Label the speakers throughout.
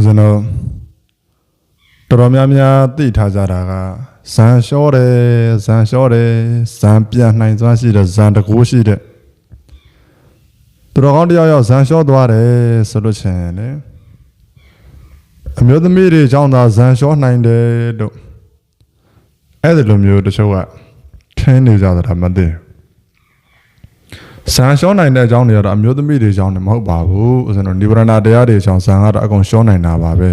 Speaker 1: ဦးဇင်းတို့တော်တော်များများသိထားကြတာကဇန်လျှောတယ်ဇန်လျှောတယ်ဇန်ပြန်နိုင်စွမ်းရှိတဲ့ဇန်တကူရှိတဲ့သူတော်ကောင်းတစ်ယောက်ယောက်ဇန်လျှောသွားတယ်ဆိုလို့ချင်တယ်လေအမျိုးသမီးတွေကြောင့်သာဇန်လျှောနိုင်တယ်လို့အဲ့ဒီလိုမျိုးတချို့ကထင်းနေကြတာမသိဘူး ဇန်လျှောနိုင်တဲ့အကြောင်းတွေကတော့အမျိုးသမီးတွေကြောင့်လည်းမဟုတ်ပါဘူးဦးဇင်းတို့နိဗ္ဗာန်တရားတွေကြောင့်ဇန်ကတော့အကုန်လျှောနိုင်တာပါပဲ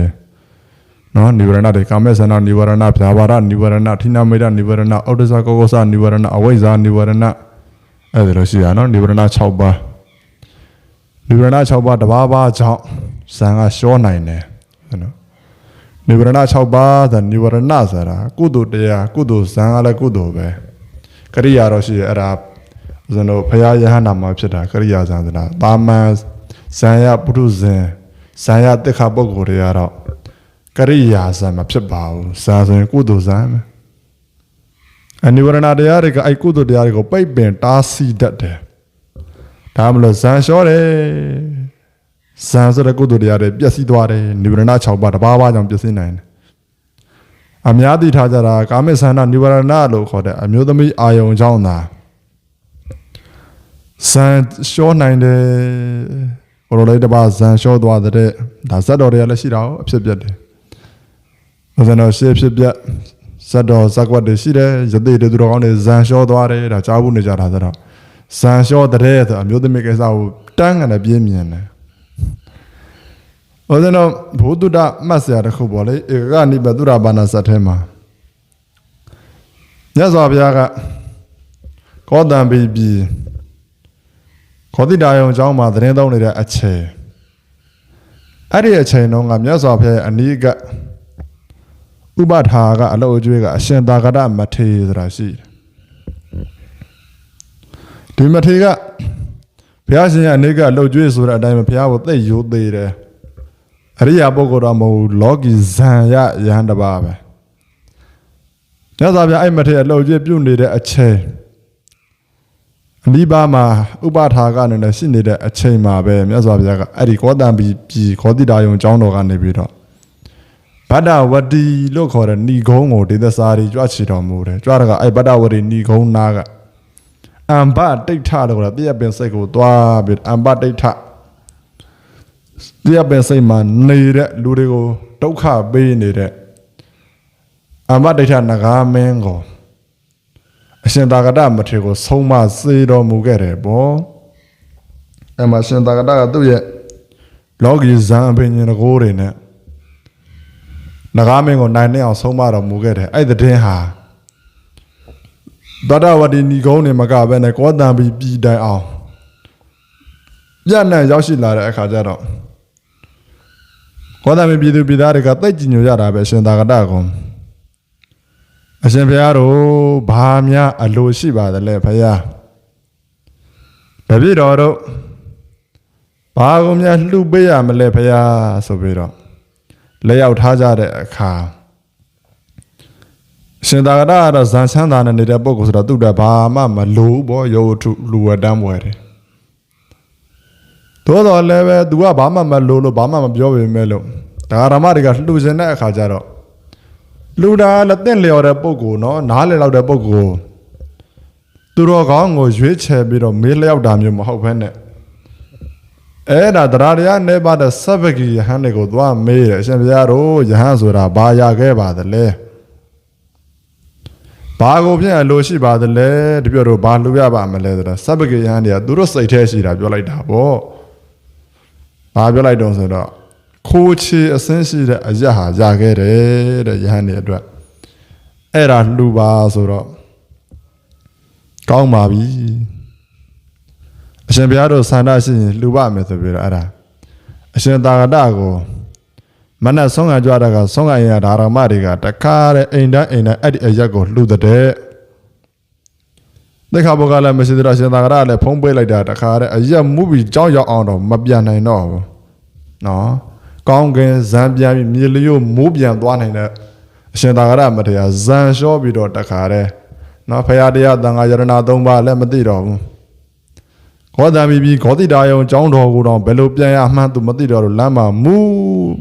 Speaker 1: နော်နိဗ္ဗာန်တွေကာမေသနာနိဗ္ဗာန်ဖြာပါရနိဗ္ဗာန်ထိနာမေတ္တနိဗ္ဗာန်ဩဒ္ဒဇကောကောစနိဗ္ဗာန်အဝိဇ္ဇာနိဗ္ဗာန်အဲ့ဒါလိုရှိရနော်နိဗ္ဗာန်6ပါးနိဗ္ဗာန်6ပါးတပါးပါးကြောင့်ဇန်ကလျှောနိုင်တယ်နော်နိဗ္ဗာန်6ပါးဆိုနိဗ္ဗာန်ဆိုတာကုသိုလ်တရားကုသိုလ်ဇန်ကလည်းကုသိုလ်ပဲကရိယာတော့ရှိရအဲ့ဒါ ဦးဇင်းတို့ဖရာယဟန္တာမှာဖြစ်တာကရိယာဇန်ဆိုတာတာမန်ဇန်ရပုရုဇဉ်ဇန်ရတိခပုဂ္ဂိုလ်တွေကတော့ကရိယာဇန်မဖြစ်ပါဘူးဇန်ဆိုရင်ကုသိုလ်ဇန်ပဲအနိဝရဏတရားတွေကအဲ့ကုသိုလ်တရားတွေကိုပိတ်ပင်တားဆီးတတ်တယ်ဒါမှမလို့ဇန်လျှောတယ်ဇန်ဆိုတဲ့ကုသိုလ်တရားတွေပျက်စီးသွားတယ်နိဝရဏ6ပါးတပါးပါးကြောင့်ပျက်စီးနိုင်တယ်အများသိထားကြတာကာမိသန္တာနိဝရဏလို့ခေါ်တဲ့အမျိုးသမီးအာယုံကြောင့်သာ ဇန်လျှောနိုင်တယ်ဘရိုလေးတစ်ပါးဇန်လျှောသွားတဲ့ဒါဇတ်တော်တွေကလည်းရှိတာ哦အဖြစ်ပြက်တယ်ဘုဇန်တော်ရှေ့ဖြစ်ပြက်ဇတ်တော်ဇက်ကွက်တွေရှိတယ်ယသိတွေသူတော်ကောင်းတွေဇန်လျှောသွားတယ်ဒါကြားဖို့နေကြတာဆိုတော့ဇန်လျှောတဲ့ဆိုအမျိုးသမီးကိစ္စကိုတန်းကနေပြင်းမြင်တယ်ဘုဇန်တော်ဘုဒ္ဓတမှတ်စရာတစ်ခုပေါ့လေဧကနိဗ္ဗတုရဘာနာဇတ်ထဲမှာမြတ်စွာဘုရားကကောတံပိပြီ ခောတိတာယုံအကြောင်းမှာသတင်းသုံးနေတဲ့အချိန်အဲ့ဒီအချိန်တုန်းကမြတ်စွာဘုရားရဲ့အနိကဥပထာကအလုတ်အကျွေးကအရှင်သာကတမထေရဆိုတာရှိတယ်ဒီမထေရကဘုရားရှင်ရဲ့အနိကအလုတ်ကျွေးဆိုတဲ့အတိုင်းပဲဘုရားကိုသိရိုးသေးတယ်အရိယာပုဂ္ဂိုလ်တော့မဟုတ်ဘူးလောကီဇံရယဟန်တစ်ပါးပဲမြတ်စွာဘုရားအဲ့မထေရအလုတ်ကျွေးပြုတ်နေတဲ့အချိန် အနိဘာမှာဥပထာကအနေနဲ့ရှိနေတဲ့အချိန်မှာပဲမြတ်စွာဘုရားကအဲ့ဒီကောတံပီပြည်ခောတိတာယုံအကြောင်းတော်ကနေပြီးတော့ဗဒ္ဒဝတီလို့ခေါ်တဲ့ဏီကုန်းကိုဒေသစာရီကြွချီတော်မူတယ်ကြွတာကအဲ့ဗဒ္ဒဝတီဏီကုန်းနာကအံဘတိဋ္ဌလို့ခေါ်တဲ့တရပင်စိတ်ကိုသွားပြီးအံဘတိဋ္ဌတရပင်စိတ်မှာနေတဲ့လူတွေကိုဒုက္ခပေးနေတဲ့အံဘတိဋ္ဌနဂါမင်းကို အရှင်သာကတမထေရကိုဆုံးမစေတော်မူခဲ့တယ်ပေါ့အဲ့မှာရှင်သာကတကသူ့ရဲ့လောကီဇံအပင်ရှင်တကိုးတွေနဲ့နဂါမင်းကိုနိုင်နေအောင်ဆုံးမတော်မူခဲ့တယ်အဲ့ဒီတဲ့ဟာသတ္တဝတိဏီကုန်းနေမကပဲနဲ့ကောတံပြီးပြည်တိုင်အောင်ပြန့်နှံ့ရောက်ရှိလာတဲ့အခါကျတော့ကောတံပြီးပြည်သူပြည်သားတွေကသိကြည်ညိုကြတာပဲရှင်သာကတကောင် အရှင်ဘုရားတို့ဘာများအလိုရှိပါသလဲဘုရားတပည့်တော်တို့ဘာကိုများလှူပေးရမလဲဘုရားဆိုပြီးတော့လက်ရောက်ထားကြတဲ့အခါရှင်သာကတကတော့ဇန်ချမ်းသာနဲ့နေတဲ့ပုဂ္ဂိုလ်ဆိုတော့သူ့တက်ဘာမှမလိုဘူးပေါ့ယောထုလူဝတန်းပွဲတယ်သို့တော်လည်းပဲ तू ကဘာမှမလိုလို့ဘာမှမပြောပေမဲ့လို့ဒါရမတွေကလှူရှင်တဲ့အခါကျတော့ လူတာလက်သင့်လျော်တဲ့ပုံကိုနော်နားလည်လောက်တဲ့ပုံကိုသူတော်ကောင်းကိုရွေးချယ်ပြီးတော့မေးလျောက်တာမျိုးမဟုတ်ဘဲနဲ့အဲ့ဒါတရားတရားနေပါတဲ့စဗကီယဟန်တွေကိုသွားမေးတယ်အရှင်ဘုရားတို့ယဟန်ဆိုတာဘာရခဲ့ပါသလဲဘာကိုဖြင့်အလိုရှိပါသလဲတပြည့်တို့ဘာလူရပါမလဲဆိုတာစဗကီယဟန်တွေကသူတို့စိတ်ထဲရှိတာပြောလိုက်တာပေါ့ဘာပြောလိုက်တော့ဆိုတော့ ခိုးချေအစင်းရှိတဲ့အရက်ဟာရခဲ့တယ်တဲ့ယဟန်တွေအတွက်အဲ့ဒါလှူပါဆိုတော့ကောင်းပါပြီအရှင်ဘုရားတို့ဆန္ဒရှိရင်လှူပါမယ်ဆိုပြီးတော့အဲ့ဒါအရှင်သာဂတကိုမနက်ဆုံးကကြွတာကဆုံးကရင်ကဒါရမတွေကတခါတဲ့အိမ်တိုင်းအိမ်တိုင်းအဲ့ဒီအရက်ကိုလှူတဲ့တဲ့ခါဘောကလည်းမရှိသေးတော့ရှင်သာဂရကလည်းဖုံးပေးလိုက်တာတခါတဲ့အရက်မှုပြီးကြောင်းရောက်အောင်တော့မပြန်နိုင်တော့ဘူးနော် ကောင်းကင်ဇံပြန်ပြီးမြေလျို့မိုးပြန်သွားနိုင်တဲ့အရှင်သာဂရမထေရဇံလျှောပြီးတော့တခါတဲ့နော်ဖရာတရားတန်ခါယရဏသုံးပါးလည်းမသိတော့ဘူးခေါ်တံပြီးပြီးဂေါတိတာယုံចောင်းတော်ကိုတော့ဘယ်လိုပြန်ရမှန်းသူမသိတော့လို့လမ်းမှာမူး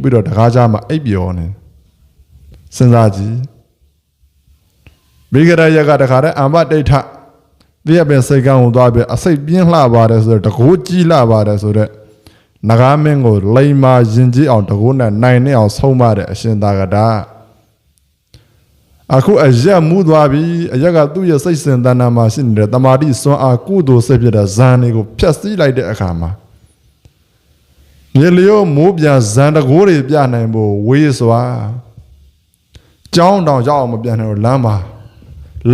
Speaker 1: ပြီးတော့တကားကြားမှာအိပ်ပျော်နေစဉ်းစားကြည့်မိဂရရကတခါတည်းအမ္မဒိဋ္ဌတည့်ရပင်စိတ်ကန်းကိုသွားပြီးအစိတ်ပြင်းလှပါတယ်ဆိုတော့တကိုးကြီးလှပါတယ်ဆိုတော့ နဂါမင်းကိုလိန်မာရင်ကြီးအောင်တကိုးနဲ့နိုင်နေအောင်ဆုံးမတဲ့အရှင်သာကတာအခုအရက်မူးသွားပြီအရက်ကသူ့ရဲ့စိတ်စင်တဏ္ဍာမှာရှိနေတဲ့တမာတိစွမ်းအားကုသိုလ်စိတ်ဖြစ်တဲ့ဇန်တွေကိုဖျက်ဆီးလိုက်တဲ့အခါမှာမြေလျောမိုးပြန်ဇန်တကိုးတွေပြနိုင်ဖို့ဝေးစွာကြောင်းတောင်ရောက်အောင်မပြန်နိုင်တော့လမ်းမှာ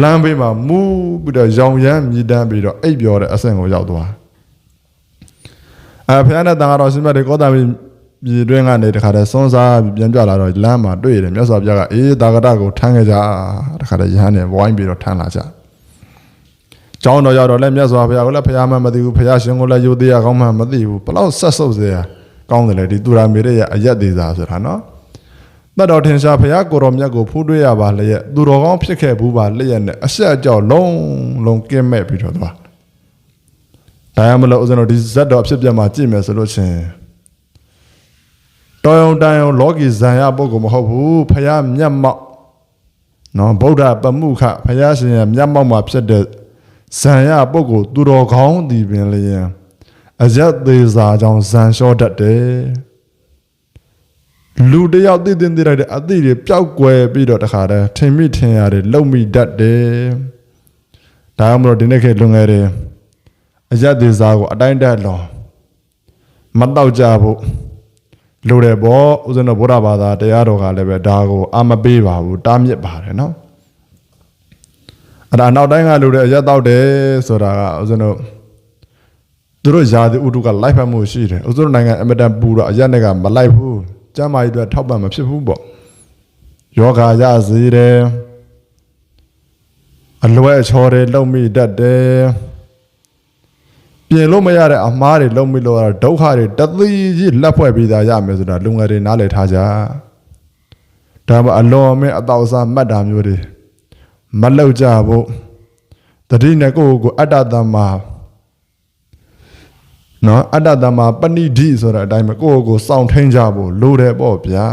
Speaker 1: လမ်းဘေးမှာမူးပြီးတော့ရောင်ရမ်းမြည်တမ်းပြီးတော့အိပ်ပျော်တဲ့အဆင့်ကိုရောက်သွား အဖျားနဲ့တန်ဃာတော်ရှင်မတွေကောတာမီပြည်တွင်းကနေတခါတည်းစွန်းစားပြီးပြန်ပြလာတော့လမ်းမှာတွေ့ရတယ်မြတ်စွာဘုရားကအေးတာဂတကိုထမ်းခဲ့ကြတခါတည်းရဟန်းနဲ့ဝိုင်းပြီးတော့ထမ်းလာကြကျောင်းတော်ရောက်တော့လည်းမြတ်စွာဘုရားကလည်းဘုရားမှမသိဘူးဘုရားရှင်ကလည်းယုတ်တရားကောင်းမှမသိဘူးဘလောက်ဆက်ဆုပ်စေရကောင်းတယ်လေဒီသူရာမေရဲ့အယက်သေးစာဆိုတာနော်တတ်တော်ထင်ရှားဘုရားကိုတော်မြတ်ကိုဖူးတွေ့ရပါလျက်သူတော်ကောင်းဖြစ်ခဲ့ဘူးပါလျက်နဲ့အဆက်အကြောက်လုံးလုံးကင်းမဲ့ပြီးတော့သွား ဒါရမလို့ဦးဇင်းတို့ဒီဇက်တော်အဖြစ်ပြတ်မှာကြည့်မယ်ဆိုလို့ချင်းတော်ယုံတန်ယုံလောကီဇံရပုဂ္ဂိုလ်မဟုတ်ဘူးဖယားမျက်မှောက်နော်ဗုဒ္ဓပမှုခဖယားရှင်ရဲ့မျက်မှောက်မှာဖြစ်တဲ့ဇံရပုဂ္ဂိုလ်သူတော်ကောင်းသည်ပင်လျင်အယက်သေးစာကြောင့်ဇံလျှောတတ်တယ်လူတယောက်သိသိသိလိုက်တဲ့အသည့်တွေပျောက်ကွယ်ပြီးတော့တခါတည်းထင်မိထင်ရတယ်လုံမိတတ်တယ်ဒါမှမဟုတ်ဒီနေ့ခေတ်လွန်ခဲ့တယ် အယက်သေးစာကိုအတိုင်းတက်လောမတော့ကြဘူးလိုတယ်ပေါ့ဦးဇင်းတို့ဗုဒ္ဓဘာသာတရားတော်ကလည်းပဲဒါကိုအာမပေးပါဘူးတားမြစ်ပါတယ်နော်အဲ့ဒါနောက်တိုင်းကလိုတဲ့အရက်တော့တယ်ဆိုတာကဦးဇင်းတို့သူတို့ယာတိဥတုကလိုက်ဖက်မှုရှိတယ်ဦးဇင်းတို့နိုင်ငံအမတန်ပူတော့အရက်နဲ့ကမလိုက်ဘူးကျမ်းမာရေးအတွက်ထောက်ပံ့မဖြစ်ဘူးပေါ့ယောဂရစေတယ်အလွဲချော်တယ်လုံမိတတ်တယ် ပြင်လို့မရတဲ့အမားတွေလုံးပြီးလို့ဒုက္ခတွေတသိကြီးလက်ဖွဲ့ပြီးသားရမယ်ဆိုတာလူငယ်တွေနားလည်ထားကြဒါမှအလွန်မဲ့အတော့စားမှတ်တာမျိုးတွေမလောက်ကြဘူးတတိနဲ့ကိုယ့်ကိုအတ္တတမ္မာနော်အတ္တတမ္မာပဏိဓိဆိုတဲ့အတိုင်းပဲကိုယ့်ကိုစောင့်ထိန်ကြဖို့လိုတယ်ပေါ့ဗျာ